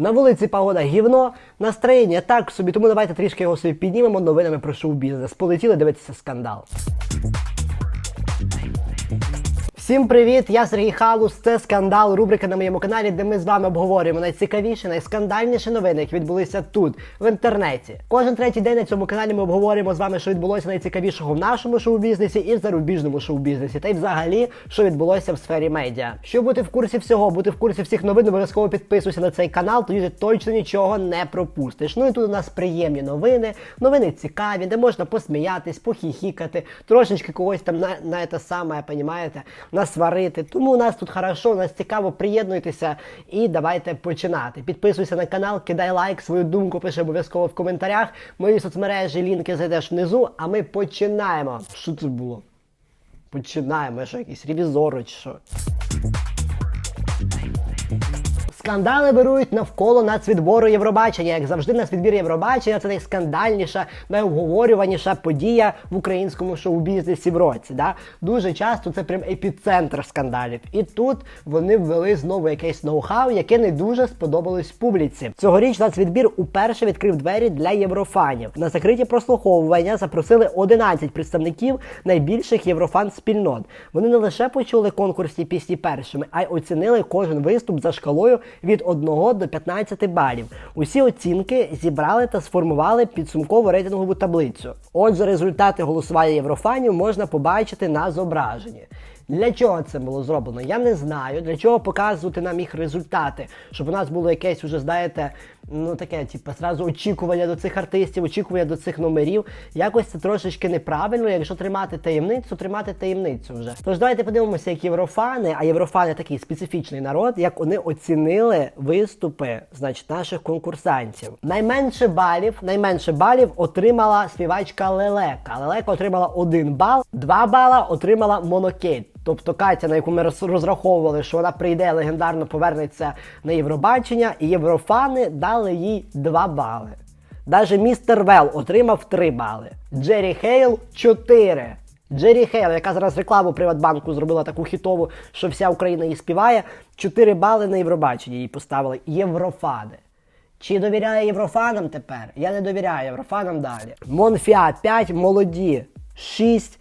На вулиці погода гівно, настроєння так собі, тому давайте трішки його собі піднімемо новинами про шоу-бізнес. Полетіли дивитися скандал. Всім привіт! Я Сергій Халус. Це скандал, рубрика на моєму каналі, де ми з вами обговорюємо найцікавіші, найскандальніші новини, які відбулися тут, в інтернеті. Кожен третій день на цьому каналі ми обговорюємо з вами, що відбулося найцікавішого в нашому шоу-бізнесі і в зарубіжному шоу-бізнесі, та й взагалі, що відбулося в сфері медіа. Щоб бути в курсі всього, бути в курсі всіх новин, обов'язково підписуйся на цей канал, тоді ти точно нічого не пропустиш. Ну і тут у нас приємні новини, новини цікаві, де можна посміятись, похіхікати, трошечки когось там на, на те саме, понімаєте, насварити. Тому у нас тут хорошо, у нас цікаво, приєднуйтеся і давайте починати. Підписуйся на канал, кидай лайк, свою думку пиши обов'язково в коментарях. Мої соцмережі, лінки зайдеш внизу, а ми починаємо. Що це було? Починаємо, що якісь ревізори чи що. Скандали вирують навколо нацвідбору Євробачення. Як завжди, нацвідбір Євробачення це найскандальніша, найобговорюваніша подія в українському шоу-бізнесі в році. Да? Дуже часто це прям епіцентр скандалів. І тут вони ввели знову якесь ноу-хау, яке не дуже сподобалось публіці. Цьогоріч нацвідбір уперше відкрив двері для єврофанів. На закриті прослуховування запросили 11 представників найбільших єврофан спільнот. Вони не лише почули конкурсні пісні першими, а й оцінили кожен виступ за шкалою від 1 до 15 балів. Усі оцінки зібрали та сформували підсумкову рейтингову таблицю. Отже, результати голосування єврофанів можна побачити на зображенні. Для чого це було зроблено? Я не знаю. Для чого показувати нам їх результати, щоб у нас було якесь уже, знаєте, ну таке, типу, зразу очікування до цих артистів, очікування до цих номерів. Якось це трошечки неправильно. Якщо тримати таємницю, тримати таємницю вже. Тож давайте подивимося, як єврофани, а єврофани такий специфічний народ, як вони оцінили виступи, значить, наших конкурсантів. Найменше балів, найменше балів отримала співачка Лелека. Лелека отримала один бал, два бала отримала Монокейт. Тобто Катя, на яку ми розраховували, що вона прийде легендарно повернеться на Євробачення, і єврофани дали їй 2 бали. Даже містер Вел отримав 3 бали. Джері Хейл 4. Джері Хейл, яка зараз рекламу Приватбанку зробила таку хітову, що вся Україна її співає, 4 бали на Євробачення їй поставили єврофани. Чи довіряє єврофанам тепер? Я не довіряю єврофанам далі. Монфіат 5, молоді 6,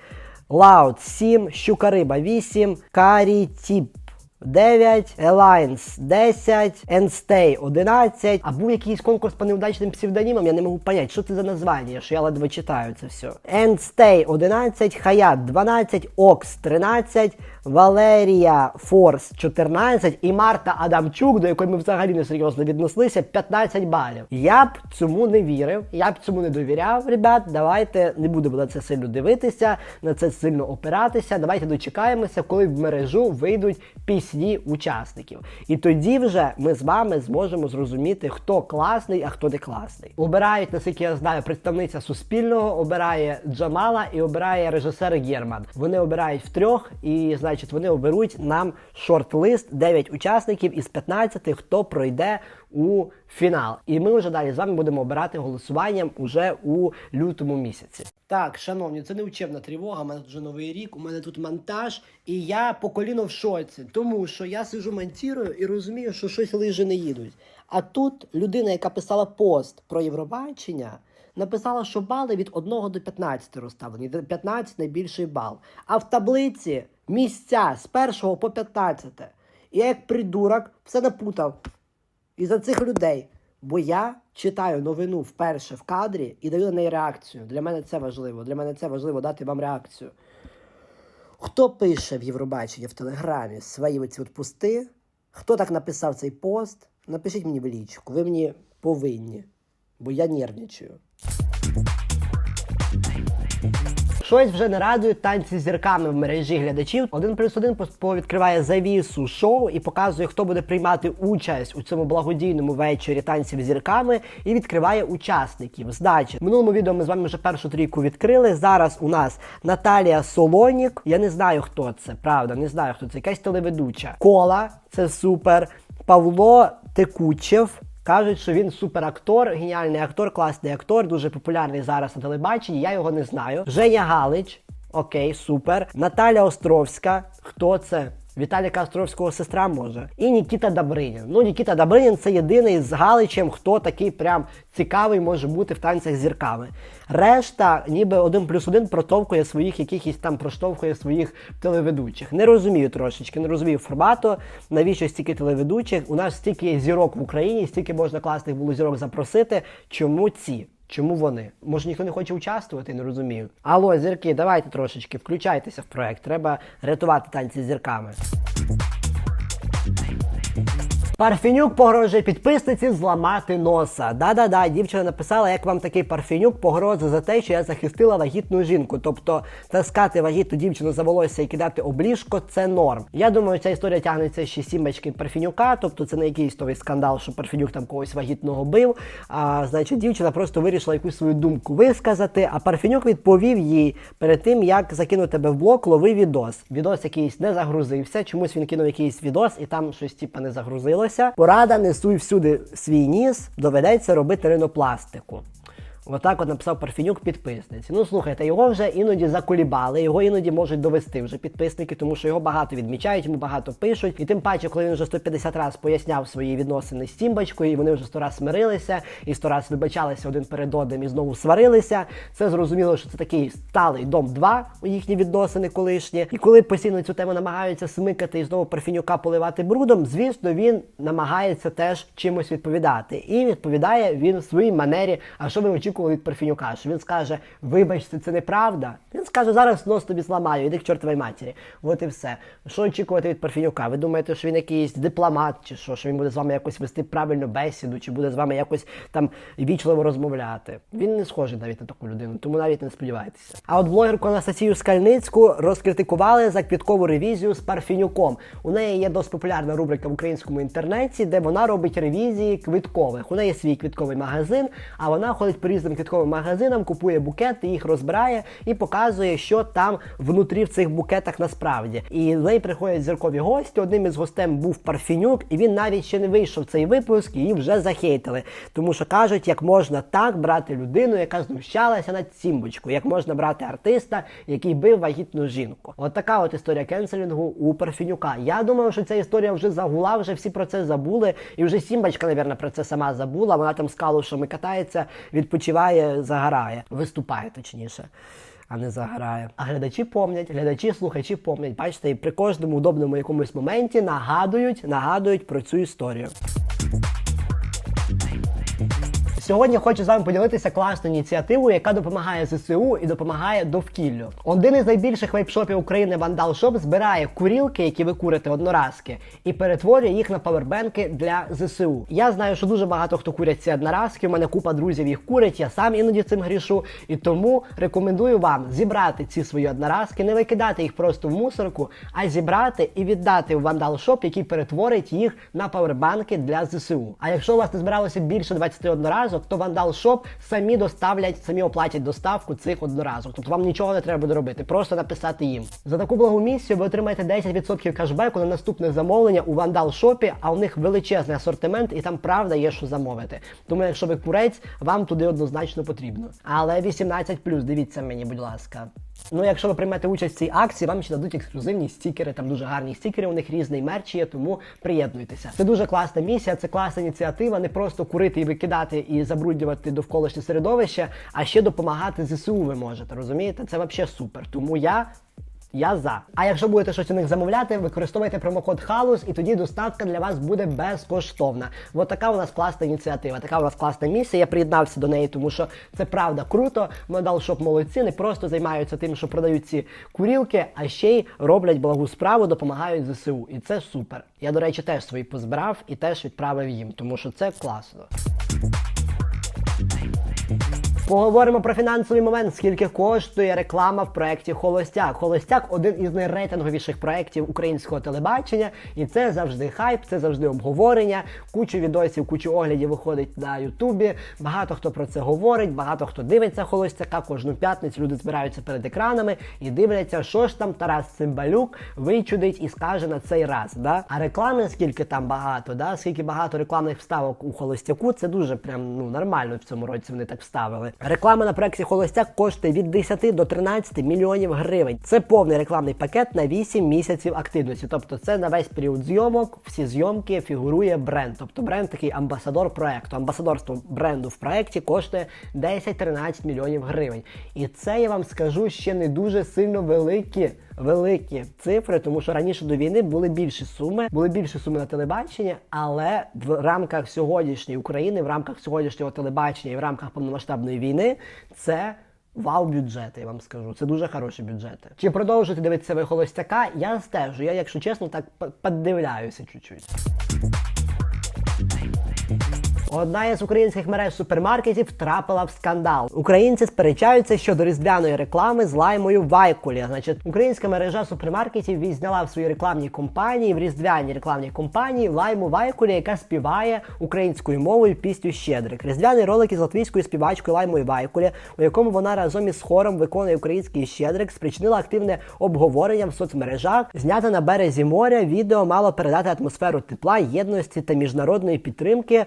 Лаут 7, Щукариба 8, Карі Тіп 9, Елайнс 10, Енстей 11. А був якийсь конкурс по неудачним псевдонімам, я не можу понять, що це за названня, що я ледве читаю це все. Енстей 11, Хаят 12, Окс 13, Валерія Форс 14 і Марта Адамчук, до якої ми взагалі не серйозно віднеслися, 15 балів. Я б цьому не вірив, я б цьому не довіряв, ребят. Давайте не будемо на це сильно дивитися, на це сильно опиратися. Давайте дочекаємося, коли в мережу вийдуть пісні учасників. І тоді вже ми з вами зможемо зрозуміти, хто класний, а хто не класний. Обирають, наскільки я знаю, представниця Суспільного, обирає Джамала і обирає режисер Герман. Вони обирають втрьох, і значить вони оберуть нам шорт-лист 9 учасників із 15, хто пройде у фінал. І ми вже далі з вами будемо обирати голосуванням уже у лютому місяці. Так, шановні, це не учебна тривога. У мене вже новий рік, у мене тут монтаж, і я по коліно в шоці, тому що я сижу монтірую і розумію, що щось лижі не їдуть. А тут людина, яка писала пост про Євробачення, написала, що бали від 1 до 15 розставлені. 15 найбільший бал. А в таблиці місця з 1 по 15. І я як придурок все напутав. І за цих людей. Бо я читаю новину вперше в кадрі і даю на неї реакцію. Для мене це важливо. Для мене це важливо дати вам реакцію. Хто пише в Євробаченні в Телеграмі свої оці от пости? Хто так написав цей пост? Напишіть мені в лічку. Ви мені повинні, бо я нервничаю. Щось вже не радують танці з зірками в мережі глядачів. Один плюс один поступово відкриває завісу шоу і показує, хто буде приймати участь у цьому благодійному вечорі танців з зірками, і відкриває учасників. Здачі в минулому відео ми з вами вже першу трійку відкрили. Зараз у нас Наталія Солонік. Я не знаю, хто це, правда, не знаю, хто це. Якась телеведуча. Кола, це супер. Павло Текучев. Кажуть, що він суперактор, геніальний актор, класний актор, дуже популярний зараз на телебаченні. Я його не знаю. Женя Галич, окей, супер. Наталя Островська. Хто це? Віталіка Островського сестра може. І Нікіта Добринін. Ну, Нікіта Добринін це єдиний з Галичем, хто такий прям цікавий може бути в танцях з зірками. Решта, ніби один плюс один протовкує своїх якихось там проштовхує своїх телеведучих. Не розумію трошечки, не розумію формату, навіщо стільки телеведучих. У нас стільки є зірок в Україні, стільки можна класних було зірок запросити. Чому ці? Чому вони? Може ніхто не хоче участвувати, не розумію. Алло, зірки, давайте трошечки, включайтеся в проект. Треба рятувати танці з зірками. Парфенюк погрожує підписниці зламати носа. Да-да-да, дівчина написала, як вам такий парфенюк погроза за те, що я захистила вагітну жінку. Тобто таскати вагітну дівчину за волосся і кидати обліжко це норм. Я думаю, ця історія тягнеться ще сімечки Парфенюка, тобто це не якийсь той скандал, що Парфенюк там когось вагітного бив. А значить, дівчина просто вирішила якусь свою думку висказати. А Парфенюк відповів їй перед тим, як закинув тебе в блок, лови відос. Відос якийсь не загрузився. Чомусь він кинув якийсь відос, і там щось типа не загрузилося. Порада несуй всюди свій ніс, доведеться робити ринопластику. Отак от написав Парфенюк підписниці. Ну слухайте, його вже іноді заколібали, його іноді можуть довести вже підписники, тому що його багато відмічають, йому багато пишуть. І тим паче, коли він вже 150 разів поясняв свої відносини з Тімбачкою, і вони вже 100 раз смирилися, і 100 раз вибачалися один перед одним і знову сварилися. Це зрозуміло, що це такий сталий дом 2 у їхні відносини колишні. І коли постійно цю тему намагаються смикати і знову Парфенюка поливати брудом, звісно, він намагається теж чимось відповідати. І відповідає він в своїй манері. А що ви очікували від Парфенюка? Що він скаже, вибачте, це неправда. Він скаже, зараз нос тобі зламаю, іди к чортовій матері. От і все. Що очікувати від Парфенюка? Ви думаєте, що він якийсь дипломат, чи що, що він буде з вами якось вести правильну бесіду, чи буде з вами якось там вічливо розмовляти? Він не схожий навіть на таку людину, тому навіть не сподівайтеся. А от блогерку Анастасію Скальницьку розкритикували за квіткову ревізію з Парфенюком. У неї є досить популярна рубрика в українському інтернеті, де вона робить ревізії квиткових. У неї свій квітковий магазин, а вона ходить по різним квітковим магазинам, купує букети, їх розбирає і показує, що там внутрі в цих букетах насправді. І в неї приходять зіркові гості. Одним із гостем був Парфенюк, і він навіть ще не вийшов цей випуск, і її вже захейтили. Тому що кажуть, як можна так брати людину, яка знущалася над цімбочкою, як можна брати артиста, який бив вагітну жінку. От така от історія кенселінгу у Парфенюка. Я думаю, що ця історія вже загула, вже всі про це забули, і вже Сімбочка, напевно, про це сама забула. Вона там з калушами катається, відпочиває, загорає, виступає точніше. А не заграє. А глядачі помнять, глядачі, слухачі помнять. Бачите, і при кожному удобному якомусь моменті нагадують, нагадують про цю історію. Сьогодні хочу з вами поділитися класною ініціативою, яка допомагає ЗСУ і допомагає довкіллю. Один із найбільших вейпшопів України Vandal Shop збирає курілки, які ви курите одноразки, і перетворює їх на павербенки для ЗСУ. Я знаю, що дуже багато хто курять ці одноразки. У мене купа друзів їх курять. Я сам іноді цим грішу. І тому рекомендую вам зібрати ці свої одноразки, не викидати їх просто в мусорку, а зібрати і віддати в Vandal Shop, який перетворить їх на павербанки для ЗСУ. А якщо у вас не збиралося більше 20 одноразок, то вандал шоп самі доставлять, самі оплатять доставку цих одноразок. Тобто вам нічого не треба буде робити, просто написати їм. За таку благу місію ви отримаєте 10% кешбеку на наступне замовлення у вандал шопі, а у них величезний асортимент, і там правда є, що замовити. Тому, якщо ви курець, вам туди однозначно потрібно. Але 18+, дивіться мені, будь ласка. Ну, якщо ви приймете участь в цій акції, вам ще дадуть ексклюзивні стікери, там дуже гарні стікери, у них різний мерч є, тому приєднуйтеся. Це дуже класна місія, це класна ініціатива, не просто курити і викидати і забруднювати довколишнє середовище, а ще допомагати ЗСУ ви можете, розумієте? Це взагалі супер. Тому я я за. А якщо будете щось у них замовляти, використовуйте промокод Халус, і тоді доставка для вас буде безкоштовна. От така у нас класна ініціатива, така у нас класна місія. Я приєднався до неї, тому що це правда круто. Модал Шоп молодці, не просто займаються тим, що продають ці курілки, а ще й роблять благу справу, допомагають ЗСУ. І це супер. Я, до речі, теж свої позбирав і теж відправив їм, тому що це класно. Поговоримо про фінансовий момент, скільки коштує реклама в проєкті Холостяк. Холостяк один із найрейтинговіших проєктів українського телебачення, і це завжди хайп, це завжди обговорення. Кучу відосів, кучу оглядів виходить на Ютубі. Багато хто про це говорить, багато хто дивиться холостяка. Кожну п'ятницю люди збираються перед екранами і дивляться, що ж там Тарас Цимбалюк вичудить і скаже на цей раз. Да? А реклами, скільки там багато, да? скільки багато рекламних вставок у холостяку, це дуже прям ну нормально в цьому році вони так вставили. Реклама на проєкті Холостяк коштує від 10 до 13 мільйонів гривень. Це повний рекламний пакет на 8 місяців активності. Тобто, це на весь період зйомок, всі зйомки фігурує бренд. Тобто бренд такий амбасадор проекту. Амбасадорство бренду в проєкті коштує 10-13 мільйонів гривень. І це я вам скажу ще не дуже сильно великі. Великі цифри, тому що раніше до війни були більші суми, були більші суми на телебаченні, але в рамках сьогоднішньої України, в рамках сьогоднішнього телебачення і в рамках повномасштабної війни це. Вау, бюджети, я вам скажу. Це дуже хороші бюджети. Чи продовжуєте дивитися ви холостяка? Я стежу. Я, якщо чесно, так подивляюся чуть-чуть. Одна із українських мереж супермаркетів втрапила в скандал. Українці сперечаються щодо різдвяної реклами з лаймою Вайкулі. Значить, українська мережа супермаркетів відзняла в своїй рекламній компанії, в різдвяній рекламній компанії лайму Вайкулі, яка співає українською мовою пісню Щедрик. Різдвяний ролик із латвійською співачкою Лаймою Вайкулі, у якому вона разом із хором виконує український щедрик, спричинила активне обговорення в соцмережах. Знято на березі моря. Відео мало передати атмосферу тепла, єдності та міжнародної підтримки.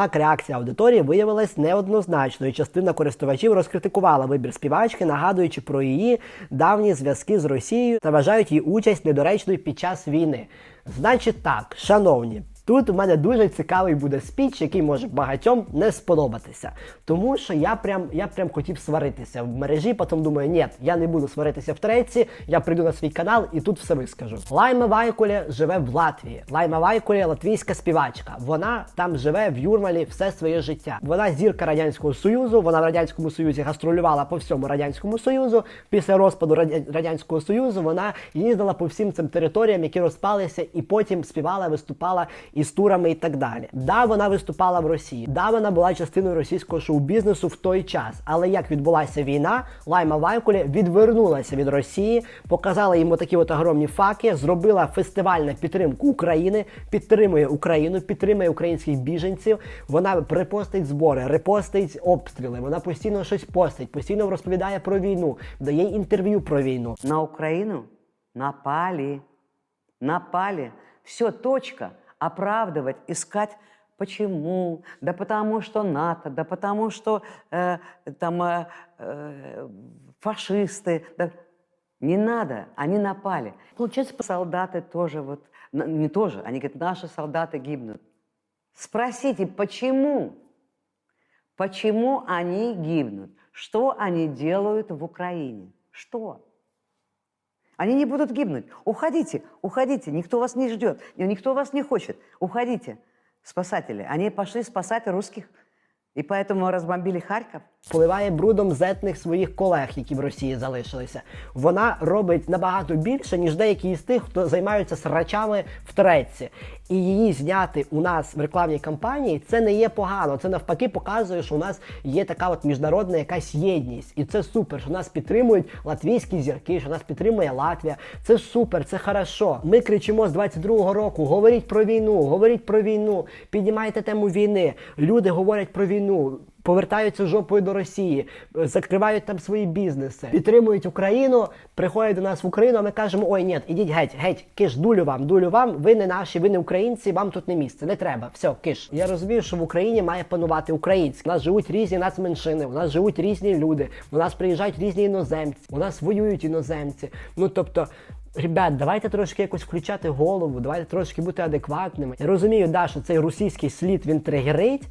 Однак реакція аудиторії виявилась неоднозначною. Частина користувачів розкритикувала вибір співачки, нагадуючи про її давні зв'язки з Росією та вважають її участь недоречною під час війни. Значить так, шановні. Тут у мене дуже цікавий буде спіч, який може багатьом не сподобатися. Тому що я прям, я прям хотів сваритися в мережі, потім думаю, ні, я не буду сваритися в треці, я прийду на свій канал і тут все вискажу. Лайма Вайкулі живе в Латвії. Лайма Вайкулі латвійська співачка. Вона там живе в Юрмалі все своє життя. Вона зірка Радянського Союзу, вона в Радянському Союзі гастролювала по всьому Радянському Союзу. Після розпаду Радя- Радянського Союзу вона їздила по всім цим територіям, які розпалися, і потім співала, виступала із турами і так далі. Да, вона виступала в Росії. Да, вона була частиною російського шоу-бізнесу в той час. Але як відбулася війна, Лайма Вайкулі відвернулася від Росії, показала йому такі от огромні факи, зробила фестиваль на підтримку України, підтримує Україну, підтримує українських біженців. Вона репостить збори, репостить обстріли. Вона постійно щось постить, постійно розповідає про війну, дає інтерв'ю про війну. На Украину напали. Напали. Все, точка. Оправдывать, искать почему. Да потому что НАТО, да потому что э, там э, э, фашисты. Да. Не надо, они напали. Получается, солдаты тоже вот, не тоже, они говорят, наши солдаты гибнут. Спросите, почему? Почему они гибнут? Что они делают в Украине? Что? Они не будут гибнуть. Уходите, уходите, никто вас не ждет, никто вас не хочет. Уходите, спасатели. Они пошли спасать русских, и поэтому разбомбили Харьков. Поливає брудом зетних своїх колег, які в Росії залишилися. Вона робить набагато більше, ніж деякі із тих, хто займаються срачами в треці. І її зняти у нас в рекламній кампанії це не є погано. Це навпаки показує, що у нас є така от міжнародна якась єдність. І це супер, що нас підтримують латвійські зірки, що нас підтримує Латвія. Це супер, це хорошо. Ми кричимо з 22-го року: говоріть про війну, говоріть про війну, піднімайте тему війни. Люди говорять про війну. Повертаються жопою до Росії, е, закривають там свої бізнеси, підтримують Україну, приходять до нас в Україну. А ми кажемо: ой, ні, ідіть геть, геть, киш, дулю вам, дулю вам. Ви не наші, ви не українці, вам тут не місце. Не треба. Все, киш. Я розумію, що в Україні має панувати українське. У нас живуть різні нацменшини, у нас живуть різні люди. У нас приїжджають різні іноземці, у нас воюють іноземці. Ну тобто. Ребят, давайте трошки якось включати голову, давайте трошки бути адекватними. Я розумію, да, що цей російський слід він тригерить,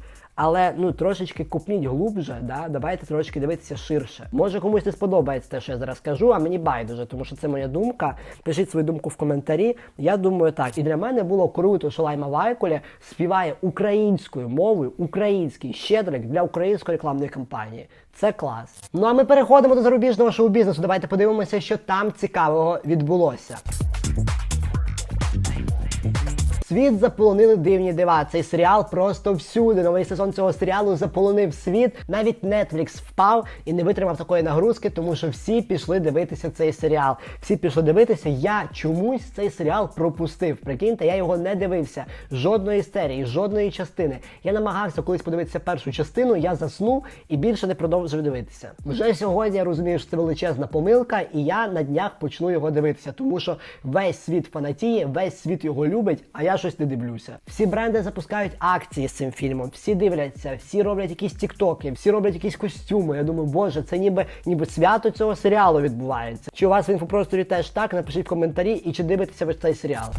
але ну трошечки купніть глубже, да? давайте трошки дивитися ширше. Може комусь не сподобається те, що я зараз кажу, а мені байдуже, тому що це моя думка. Пишіть свою думку в коментарі. Я думаю так. І для мене було круто, що Лайма Вайкулі співає українською мовою, український щедрик для української рекламної кампанії. Це клас. Ну а ми переходимо до зарубіжного шоу-бізнесу. Давайте подивимося, що там цікавого відбулося. Світ заполонили дивні дива. Цей серіал просто всюди. Новий сезон цього серіалу заполонив світ. Навіть Netflix впав і не витримав такої нагрузки, тому що всі пішли дивитися цей серіал. Всі пішли дивитися. Я чомусь цей серіал пропустив. Прикиньте, я його не дивився. Жодної серії, жодної частини. Я намагався колись подивитися першу частину. Я заснув і більше не продовжив дивитися. Вже сьогодні я розумію, що це величезна помилка, і я на днях почну його дивитися, тому що весь світ фанатіє, весь світ його любить. А я щось не дивлюся. Всі бренди запускають акції з цим фільмом, всі дивляться, всі роблять якісь тіктоки, всі роблять якісь костюми. Я думаю, боже, це ніби ніби свято цього серіалу відбувається. Чи у вас в інфопросторі теж так? Напишіть в коментарі, і чи дивитеся ви цей серіал.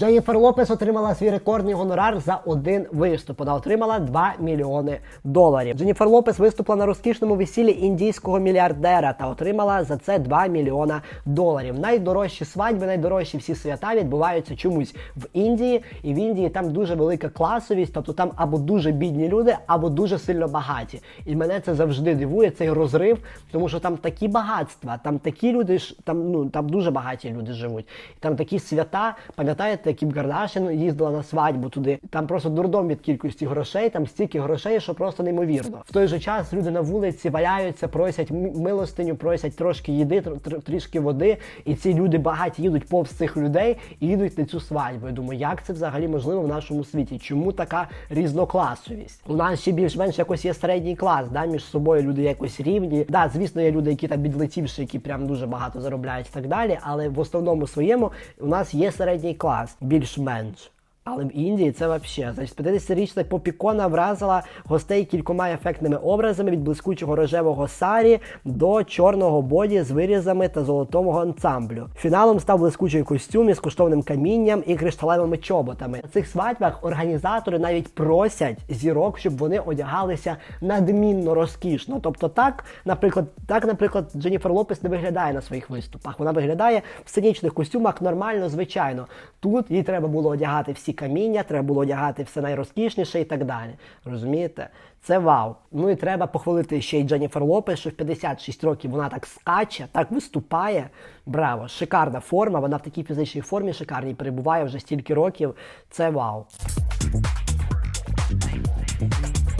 Дженніфер Лопес отримала свій рекордний гонорар за один виступ. Вона отримала 2 мільйони доларів. Дженніфер Лопес виступила на розкішному весіллі індійського мільярдера та отримала за це 2 мільйона доларів. Найдорожчі свадьби, найдорожчі всі свята відбуваються чомусь в Індії, і в Індії там дуже велика класовість, тобто там або дуже бідні люди, або дуже сильно багаті. І мене це завжди дивує, цей розрив, тому що там такі багатства, там такі люди там ну там дуже багаті люди живуть. Там такі свята, пам'ятаєте, Кім Кардашян їздила на свадьбу туди. Там просто дурдом від кількості грошей, там стільки грошей, що просто неймовірно. В той же час люди на вулиці валяються, просять милостиню, просять трошки їди, тр- тр- трішки води. І ці люди багаті їдуть повз цих людей і їдуть на цю свадьбу. Я думаю, як це взагалі можливо в нашому світі? Чому така різнокласовість? У нас ще більш-менш якось є середній клас, да, між собою люди якось рівні. Да, звісно, є люди, які там відлетівши, які прям дуже багато заробляють і так далі. Але в основному своєму у нас є середній клас, більш-менш. Але в Індії це взагалі. Значить, 50-річна попікона вразила гостей кількома ефектними образами від блискучого рожевого сарі до чорного боді з вирізами та золотого ансамблю. Фіналом став блискучий костюм із коштовним камінням і кришталевими чоботами. На цих свадьбах організатори навіть просять зірок, щоб вони одягалися надмінно розкішно. Тобто, так, наприклад, так, наприклад, Дженніфер Лопес не виглядає на своїх виступах. Вона виглядає в сценічних костюмах нормально, звичайно. Тут їй треба було одягати всі каміння, треба було одягати все найрозкішніше і так далі. Розумієте? Це вау. Ну і треба похвалити ще й Дженніфер Лопес, що в 56 років вона так скаче, так виступає. Браво! Шикарна форма. Вона в такій фізичній формі шикарній перебуває вже стільки років. Це вау.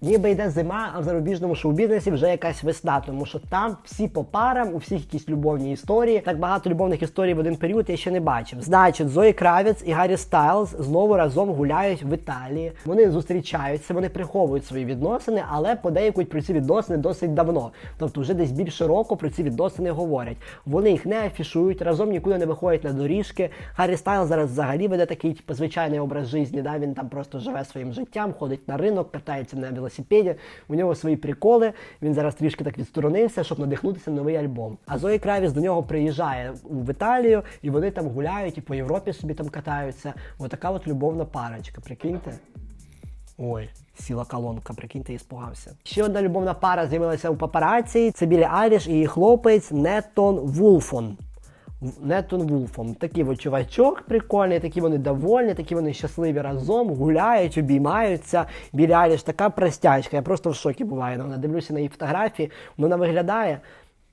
Ніби йде зима, а в зарубіжному шоу-бізнесі вже якась весна, тому що там всі по парам, у всіх якісь любовні історії. Так багато любовних історій в один період я ще не бачив. Значить, Зої Кравець і Гаррі Стайлз знову разом гуляють в Італії. Вони зустрічаються, вони приховують свої відносини, але подейкують про ці відносини досить давно. Тобто, вже десь більше року про ці відносини говорять. Вони їх не афішують, разом нікуди не виходять на доріжки. Гаррі Стайлз зараз взагалі веде такий типу, звичайний образ життя. Да? Він там просто живе своїм життям, ходить на ринок, катається на велосипеді. У нього свої приколи. Він зараз трішки так відсторонився, щоб надихнутися на новий альбом. А Зої Кравіс до нього приїжджає в Італію, і вони там гуляють і по Європі собі там катаються. Отака от любовна парочка. Прикиньте. Ой, сіла колонка, прикиньте, і спугався. Ще одна любовна пара з'явилася у папараці. Це Білі Айліш і її хлопець Неттон Вулфон. Неттон Вулфом. Такий от чувачок прикольний, такі вони довольні, такі вони щасливі разом, гуляють, обіймаються. Білі Айліш така простячка. Я просто в шокі буваю. Вона дивлюся на її фотографії, вона виглядає.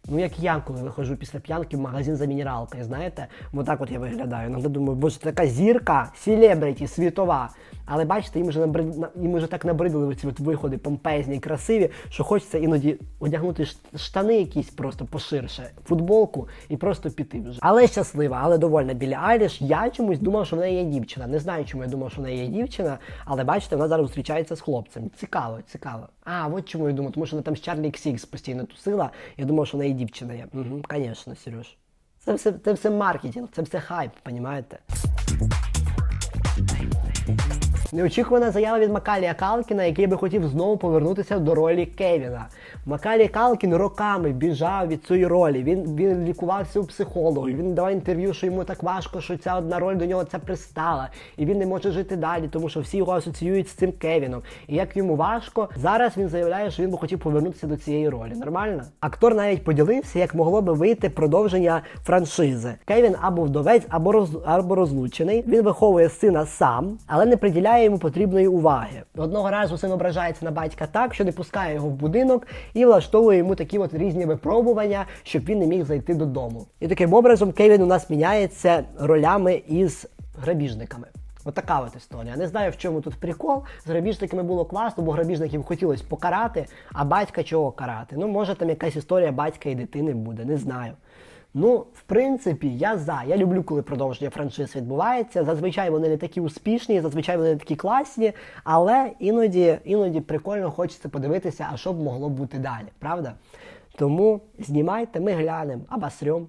Ну, як я, коли виходжу після п'янки в магазин за мінералкою, знаєте, отак от я виглядаю. Іноді думаю, боже, така зірка, селебриті, світова. Але бачите, їм вже набрид... їм вже так набридли ці от виходи помпезні, красиві, що хочеться іноді одягнути штани якісь просто поширше, футболку і просто піти вже. Але щаслива, але довольна біля Айліш. Я чомусь думав, що в неї є дівчина. Не знаю, чому я думав, що в неї є дівчина, але бачите, вона зараз зустрічається з хлопцем. Цікаво, цікаво. А, от чому я думав, тому що вона там з Чарлі Ксікс постійно тусила. Я думав, що в неї дівчина є. Угу, звісно, Сереж. Це все, це все маркетинг, це все хайп, понімаєте? Неочікувана заява від Макалія Калкіна, який би хотів знову повернутися до ролі Кевіна. Макалій Калкін роками біжав від цієї ролі. Він, він лікувався у психолога. Він давав інтерв'ю, що йому так важко, що ця одна роль до нього це пристала. І він не може жити далі, тому що всі його асоціюють з цим Кевіном. І як йому важко, зараз він заявляє, що він би хотів повернутися до цієї ролі. Нормально? Актор навіть поділився, як могло би вийти продовження франшизи. Кевін або вдовець, або роз або розлучений. Він виховує сина сам, але не приділяє йому потрібної уваги. Одного разу син ображається на батька так, що не пускає його в будинок і влаштовує йому такі от різні випробування, щоб він не міг зайти додому. І таким образом Кевін у нас міняється ролями із грабіжниками. Отака от історія. Не знаю, в чому тут прикол. З грабіжниками було класно, бо грабіжників хотілося покарати, а батька чого карати? Ну, може, там якась історія батька і дитини буде, не знаю. Ну, в принципі, я за. Я люблю, коли продовження франшиз відбувається. Зазвичай вони не такі успішні, зазвичай вони не такі класні, але іноді, іноді прикольно хочеться подивитися, а що б могло бути далі, правда? Тому знімайте, ми глянемо, обосрем.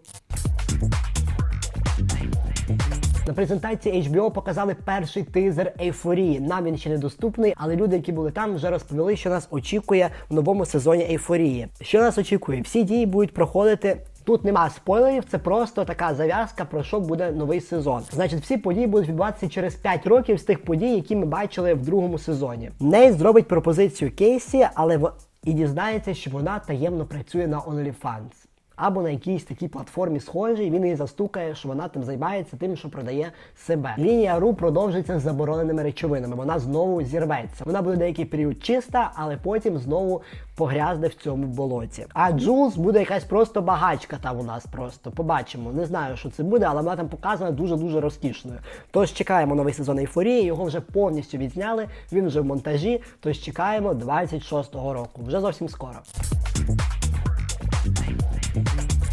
На презентації HBO показали перший тизер ейфорії. Нам він ще не доступний, але люди, які були там, вже розповіли, що нас очікує в новому сезоні ейфорії. Що нас очікує? Всі дії будуть проходити. Тут нема спойлерів, це просто така зав'язка, про що буде новий сезон. Значить, всі події будуть відбуватися через 5 років з тих подій, які ми бачили в другому сезоні. Ней зробить пропозицію Кейсі, але в... і дізнається, що вона таємно працює на OnlyFans. Або на якійсь такій платформі схожій, він її застукає, що вона там займається тим, що продає себе. Лінія РУ продовжиться з забороненими речовинами. Вона знову зірветься. Вона буде деякий період чиста, але потім знову погрязне в цьому болоті. А Джулс буде якась просто багачка там у нас просто. Побачимо. Не знаю, що це буде, але вона там показана дуже дуже розкішною. Тож чекаємо новий сезон ейфорії. Його вже повністю відзняли. Він вже в монтажі. Тож чекаємо 26-го року. Вже зовсім скоро.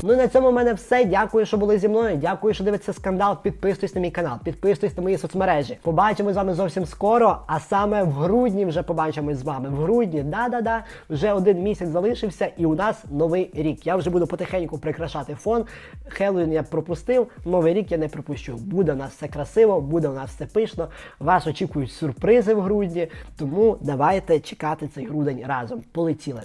Ну і на цьому в мене все. Дякую, що були зі мною. Дякую, що дивитеся скандал. Підписуйтесь на мій канал, підписуйтесь на мої соцмережі. Побачимось з вами зовсім скоро. А саме в грудні вже побачимось з вами. В грудні, да-да-да, вже один місяць залишився, і у нас новий рік. Я вже буду потихеньку прикрашати фон. Хеллоуін я пропустив. Новий рік я не пропущу. Буде у нас все красиво, буде у нас все пишно. Вас очікують сюрпризи в грудні. Тому давайте чекати цей грудень разом. Полетіли.